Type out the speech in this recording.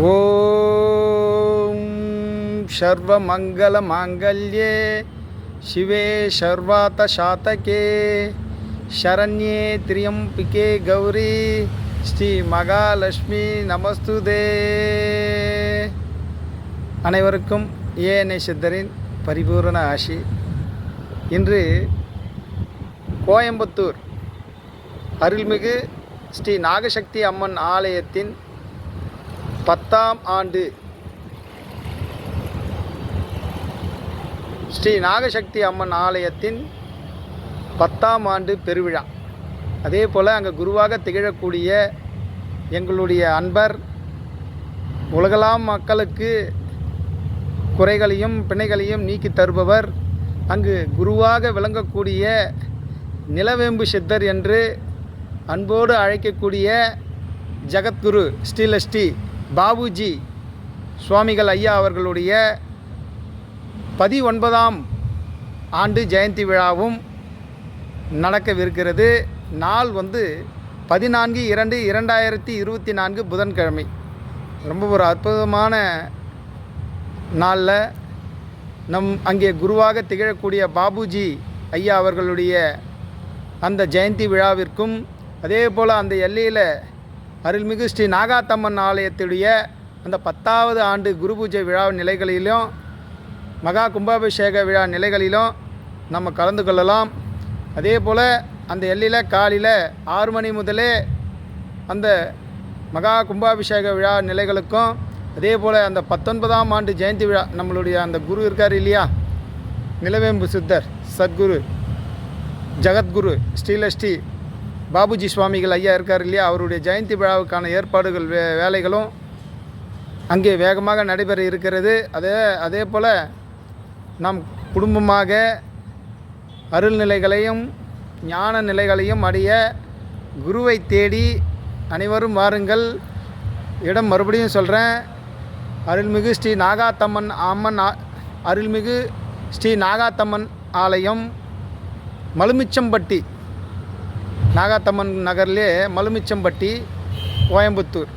ஓம் சர்வமங்கலமாங்கல்யே சிவே சர்வாத சாத்தகே சரண்யே திரியம்பிகே கௌரி ஸ்ரீ மகாலட்சுமி நமஸ்துதே. அனைவருக்கும் ஏஎன்ஐ சித்தரின் பரிபூரண ஆசி. இன்று கோயம்புத்தூர் அருள்மிகு ஸ்ரீ நாகசக்தி அம்மன் ஆலயத்தின் பத்தாம் ஆண்டு. ஸ்ரீ நாகசக்தி அம்மன் ஆலயத்தின் பத்தாம் ஆண்டு பெருவிழா. அதே போல் அங்கே குருவாக திகழக்கூடிய எங்களுடைய அன்பர் உலகலாம் மக்களுக்கு குறைகளையும் பிணைகளையும் நீக்கி தருபவர் அங்கு குருவாக விளங்கக்கூடிய நிலவேம்பு சித்தர் என்று அன்போடு அழைக்கக்கூடிய ஜகத்குரு ஸ்ரீலஸ்ரீ பாபுஜி சுவாமிகள் ஐயா அவர்களுடைய பதி ஒன்பதாம் ஆண்டு ஜெயந்தி விழாவும் நடக்கவிருக்கிறது. நாள் வந்து பதினான்கு இரண்டு இரண்டாயிரத்தி இருபத்தி நான்கு புதன்கிழமை. ரொம்ப ஒரு அற்புதமான நாளில் நம் அங்கே குருவாக திகழக்கூடிய பாபுஜி ஐயா அவர்களுடைய அந்த ஜெயந்தி விழாவிற்கும் அதே போல் அந்த எல்லையில் அருள்மிகு ஸ்ரீ நாகாத்தம்மன் ஆலயத்துடைய அந்த பத்தாவது ஆண்டு குரு பூஜை விழா நிலைகளிலும் மகா கும்பாபிஷேக விழா நிலைகளிலும் நம்ம கலந்து கொள்ளலாம். அதே போல் அந்த எல்லையில் காலையில் ஆறு மணி முதலே அந்த மகா கும்பாபிஷேக விழா நிலைகளுக்கும் அதே போல் அந்த பத்தொன்பதாம் ஆண்டு ஜெயந்தி விழா நம்மளுடைய அந்த குரு இருக்கார் இல்லையா? நிலவேம்பு சித்தர் சத்குரு ஜகத்குரு ஸ்ரீலஸ்ரீ பாபுஜி சுவாமிகள் ஐயா இருக்கார் இல்லையா? அவருடைய ஜெயந்தி விழாவுக்கான ஏற்பாடுகள் வே வேலைகளும் அங்கே வேகமாக நடைபெற இருக்கிறது. அதே அதே போல் நாம் குடும்பமாக அருள்நிலைகளையும் ஞான நிலைகளையும் அடைய குருவை தேடி அனைவரும் வாருங்கள். இடம் மறுபடியும் சொல்கிறேன் அருள்மிகு ஸ்ரீ நாகாத்தம்மன் அம்மன் அருள்மிகு ஸ்ரீ நாகாத்தம்மன் ஆலயம் மலுமிச்சம்பட்டி நாகாத்தம்மன் நகர்லேயே மலுமிச்சம்பட்டி கோயம்புத்தூர்.